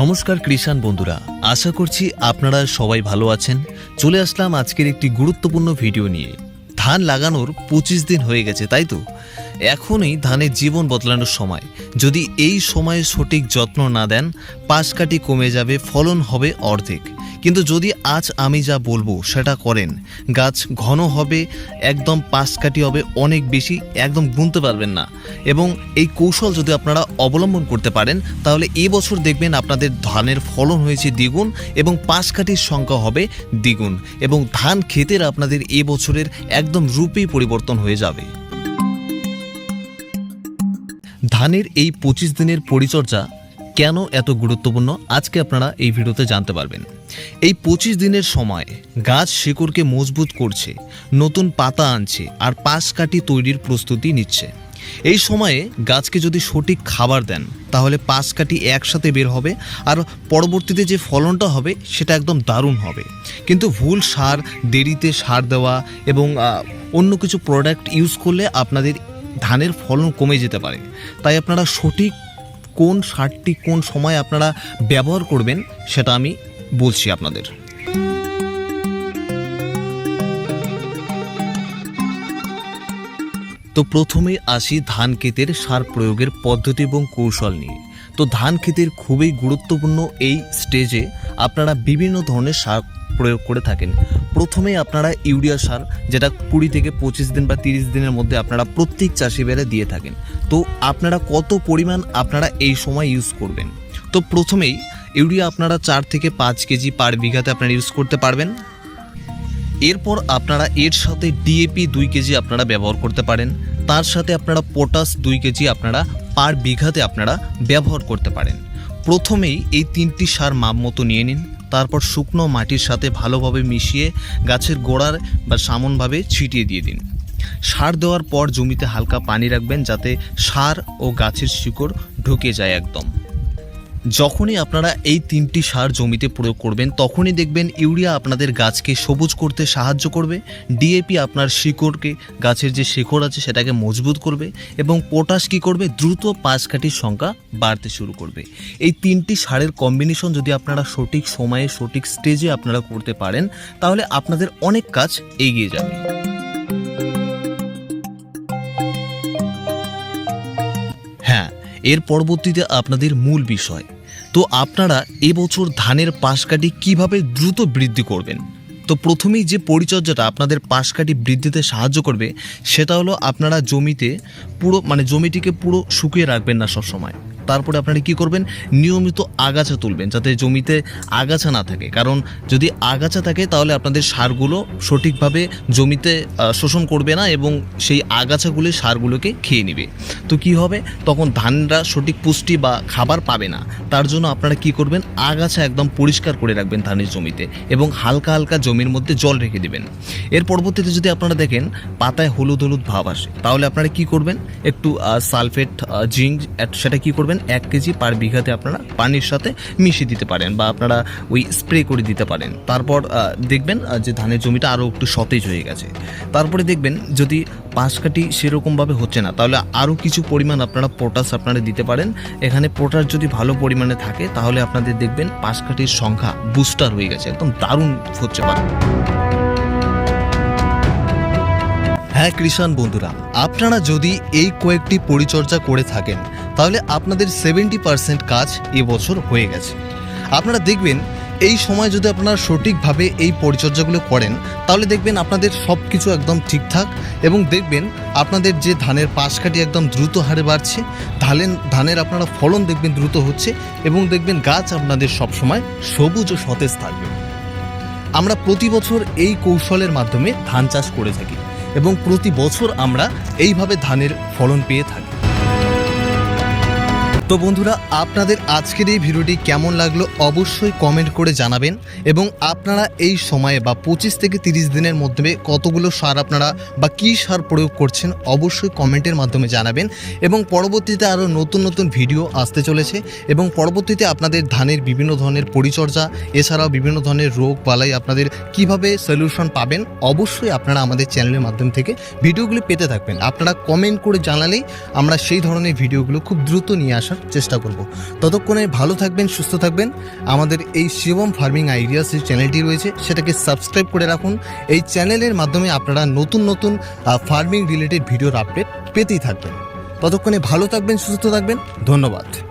নমস্কার কৃষাণ বন্ধুরা, আশা করছি আপনারা সবাই ভালো আছেন। চলে আসলাম আজকের একটি গুরুত্বপূর্ণ ভিডিও নিয়ে। ধান লাগানোর পঁচিশ দিন হয়ে গেছে, তাই তো? এখনই ধানের জীবন বদলানোর সময়। যদি এই সময়ে সঠিক যত্ন না দেন, পাশ কাটি কমে যাবে, ফলন হবে অর্ধেক। কিন্তু যদি আজ আমি যা বলব সেটা করেন, গাছ ঘন হবে, একদম পাশ কাটি হবে, অনেক বেশি একদম গুনতে পারবেন না। এবং এই কৌশল যদি আপনারা অবলম্বন করতে পারেন, তাহলে এবছর দেখবেন আপনাদের ধানের ফলন হয়েছে দ্বিগুণ এবং পাশ কাঠির সংখ্যা হবে দ্বিগুণ এবং ধান ক্ষেতের আপনাদের এবছরের একদম রূপেই পরিবর্তন হয়ে যাবে। ধানের এই পঁচিশ দিনের পরিচর্যা কেন এত গুরুত্বপূর্ণ? আজকে আপনারা এই ভিডিওতে জানতে পারবেন। এই পঁচিশ দিনের সময় গাছ শিকড়কে মজবুত করছে, নতুন পাতা আনছে আর পাশ কাটি তৈরির প্রস্তুতি নিচ্ছে। এই সময়ে গাছকে যদি সঠিক খাবার দেন, তাহলে পাশ কাটি একসাথে বের হবে আর পরবর্তীতে যে ফলনটা হবে, সেটা একদম দারুণ হবে। কিন্তু ভুল সার, দেরিতে সার দেওয়া এবং অন্য কিছু প্রোডাক্ট ইউজ করলে আপনাদের ধানের ফলন কমে যেতে পারে। তাই আপনারা সঠিক কোন সারটি কোন সময় আপনারা ব্যবহার করবেন, সেটা আমি বলছি আপনাদের। তো প্রথমে আসি ধান ক্ষেতের সার প্রয়োগের পদ্ধতি এবং কৌশল নিয়ে। তো ধান ক্ষেতের খুবই গুরুত্বপূর্ণ এই স্টেজে আপনারা বিভিন্ন ধরনের সার প্রয়োগ করে থাকেন। প্রথমে আপনারা ইউরিয়া সার, যেটা কুড়ি থেকে পঁচিশ দিন বা তিরিশ দিনের মধ্যে আপনারা প্রত্যেক চাষি বেড়ে দিয়ে থাকেন। তো আপনারা কত পরিমাণ আপনারা এই সময় ইউজ করবেন? তো প্রথমেই ইউরিয়া আপনারা চার থেকে পাঁচ কেজি পার বিঘাতে আপনারা ইউজ করতে পারবেন। এরপর আপনারা এর সাথে ডিএপি দুই কেজি আপনারা ব্যবহার করতে পারেন। তার সাথে আপনারা পটাশ দুই কেজি আপনারা পার বিঘাতে আপনারা ব্যবহার করতে পারেন। প্রথমেই এই তিনটি সার মাপ মতো নিয়ে নিন। তারপর শুকনো মাটির সাথে ভালোভাবে মিশিয়ে গাছের গোড়ার বা সামনভাবে ছিটিয়ে দিয়ে দিন। সার দেওয়ার পর জমিতে হালকা পানি রাখবেন যাতে সার ও গাছের শিকড় ঢুকে যায় একদম। যখনই আপনারা এই তিনটি সার জমিতে প্রয়োগ করবেন, তখনই দেখবেন ইউরিয়া আপনাদের গাছকে সবুজ করতে সাহায্য করবে, ডিএপি আপনার শিকড়কে, গাছের যে শিকড় আছে সেটাকে মজবুত করবে এবং পটাশ কী করবে? দ্রুত পাশ কাঠির সংখ্যা বাড়তে শুরু করবে। এই তিনটি সারের কম্বিনেশন যদি আপনারা সঠিক সময়ে, সঠিক স্টেজে আপনারা করতে পারেন, তাহলে আপনাদের অনেক কাজ এগিয়ে যাবে। হ্যাঁ এর পরবর্তীতে আপনাদের মূল বিষয় তো আপনারা এবছর ধানের পাশ কাটি কীভাবে দ্রুত বৃদ্ধি করবেন? তো প্রথমেই যে পরিচর্যাটা আপনাদের পাশ কাটি বৃদ্ধিতে সাহায্য করবে, সেটা হলো আপনারা জমিতে পুরো মানে জমিটিকে পুরো শুকিয়ে রাখবেন না সবসময়। তারপরে আপনারা কি করবেন? নিয়মিত আগাছা তুলবেন যাতে জমিতে আগাছা না থাকে। কারণ যদি আগাছা থাকে, তাহলে আপনাদের সারগুলো সঠিকভাবে জমিতে শোষণ করবে না এবং সেই আগাছাগুলো সারগুলোকে খেয়ে নেবে। তো কি হবে? তখন ধানরা সঠিক পুষ্টি বা খাবার পাবে না। তার জন্য আপনারা কি করবেন? আগাছা একদম পরিষ্কার করে রাখবেন ধানের জমিতে এবং হালকা হালকা জমির মধ্যে জল রেখে দেবেন। এর পরবর্তীতে যদি আপনারা দেখেন, পাতায় হলুদ হলুদ ভাব আসে, তাহলে আপনারা কি করবেন? একটু সালফেট জিঙ্ক সেটা কি করবেন? এক কেজি পার বিঘাতে আপনারা পানির সাথে মিশিয়ে দিতে পারেন বা আপনারা ওই স্প্রে করে দিতে পারেন। তারপর দেখবেন যে ধানের জমিটা আরও একটু সতেজ হয়ে গেছে। তারপরে দেখবেন, যদি পাশ কাটি সেরকমভাবে হচ্ছে না, তাহলে আরও কিছু পরিমাণ আপনারা পটাশ আপনারা দিতে পারেন। এখানে পটাশ যদি ভালো পরিমাণে থাকে, তাহলে আপনাদের দেখবেন পাশ কাঠির সংখ্যা বুস্টার হয়ে গেছে, একদম দারুণ হচ্ছে পারে হ্যাঁ কৃষাণ বন্ধুরা, আপনারা যদি এই কয়েকটি পরিচর্যা করে থাকেন তাহলে আপনাদের সেভেন্টি পার্সেন্ট কাজ এবছর হয়ে গেছে। আপনারা দেখবেন, এই সময় যদি আপনারা সঠিকভাবে এই পরিচর্যাগুলো করেন, তাহলে দেখবেন আপনাদের সব কিছু একদম ঠিকঠাক এবং দেখবেন আপনাদের যে ধানের পাশ কাটি একদম দ্রুত হারে বাড়ছে ধানের ধানের আপনারা ফলন দেখবেন দ্রুত হচ্ছে এবং দেখবেন গাছ আপনাদের সবসময় সবুজ ও সতেজ থাকবে। আমরা প্রতি বছর এই কৌশলের মাধ্যমে ধান চাষ করে থাকি এবং প্রতি বছর আমরা এইভাবে ধানের ফলন পেয়ে থাকি। তো বন্ধুরা, আপনাদের আজকের এই ভিডিওটি কেমন লাগল অবশ্যই কমেন্ট করে জানাবেন এবং আপনারা এই সময়ে বা পঁচিশ থেকে তিরিশ দিনের মধ্যে কতগুলো সার আপনারা বা কী সার প্রয়োগ করছেন অবশ্যই কমেন্টের মাধ্যমে জানাবেন এবং পরবর্তীতে আরও নতুন নতুন ভিডিও আসতে চলেছে এবং পরবর্তীতে আপনাদের ধানের বিভিন্ন ধরনের পরিচর্যা, এছাড়াও বিভিন্ন ধরনের রোগ বালাই আপনাদের কীভাবে সলিউশন পাবেন অবশ্যই আপনারা আমাদের চ্যানেলের মাধ্যম থেকে ভিডিওগুলি পেতে থাকবেন। আপনারা কমেন্ট করে জানালেই আমরা সেই ধরনের ভিডিওগুলো খুব দ্রুত নিয়ে আসার আসার চেষ্টা করব। ততক্ষণে ভালো থাকবেন, সুস্থ থাকবেন। আমাদের এই শিবম ফার্মিং আইডিয়াস যে চ্যানেলটি রয়েছে, সেটাকে সাবস্ক্রাইব করে রাখুন। এই চ্যানেলের মাধ্যমে আপনারা নতুন নতুন ফার্মিং রিলেটেড ভিডিওর আপডেট পেতেই থাকবেন। ততক্ষণে ভালো থাকবেন, সুস্থ থাকবেন। ধন্যবাদ।